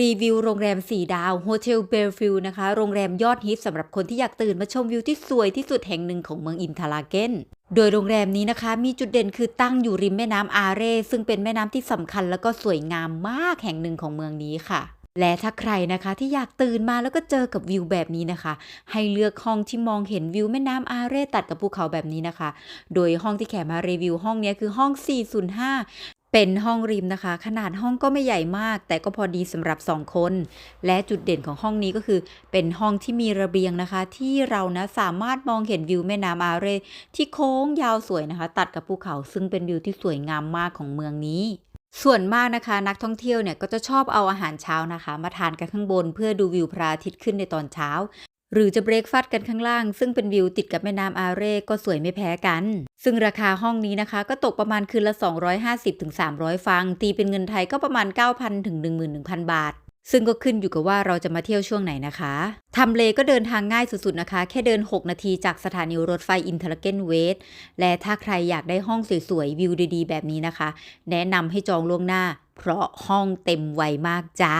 รีวิวโรงแรม 4 ดาวโฮเทลเบลฟิลนะคะ โรงแรมยอดฮิตสำหรับคนที่อยากตื่นมาชมวิวที่สวยที่สุดแห่งหนึ่งของเมืองอินทาราเกนโดยโรงแรมนี้นะคะ มีจุดเด่นคือตั้งอยู่ริมแม่น้ำอาเรซึ่งเป็นแม่น้ำที่สำคัญแล้วก็สวยงามมากแห่งหนึ่งของเมืองนี้ค่ะ และถ้าใครนะคะที่อยากตื่นมาแล้วก็เจอกับวิวแบบนี้นะคะ ให้เลือกห้องที่มองเห็นวิวแม่น้ำอาเรตัดกับภูเขาแบบนี้นะคะ โดยห้องที่แขมารีวิวห้องนี้คือห้อง 405 เป็นห้องริมนะคะ ขนาดห้องก็ไม่ใหญ่มาก แต่ก็พอดีสำหรับ 2 คน และจุดเด่นของห้องนี้ก็คือ เป็นห้องที่มีระเบียงนะคะ ที่เรานะสามารถมองเห็นวิวแม่น้ำอาเรที่โค้งยาวสวยนะคะ ตัดกับภูเขาซึ่งเป็นวิวที่สวยงามมากของเมืองนี้ส่วนมากนะคะ นักท่องเที่ยวเนี่ยก็จะชอบเอาอาหารเช้านะคะ มาทานกันข้างบน เพื่อดูวิวพระอาทิตย์ขึ้นในตอนเช้า หรือจะเบรกฟาสต์กันข้างล่าง ซึ่งเป็นวิวติดกับแม่น้ำอาเร่ก็สวยไม่แพ้กัน ซึ่งราคาห้องนี้นะคะ ก็ตกประมาณคืนละ 250ถึง300 ฟัง ตีเป็นเงินไทยก็ประมาณ 9,000ถึง11,000 บาทซึ่งก็ขึ้นอยู่กับว่าเราจะมาเที่ยวช่วงไหนนะคะ ทำเลก็เดินทางง่ายสุดๆนะคะ แค่เดิน 6 นาทีจากสถานีรถไฟอินเทอร์เกนเวส และถ้าใครอยากได้ห้องสวยๆ วิวดีๆ แบบนี้นะคะ แนะนำให้จองล่วงหน้า เพราะห้องเต็มไวมากจ้า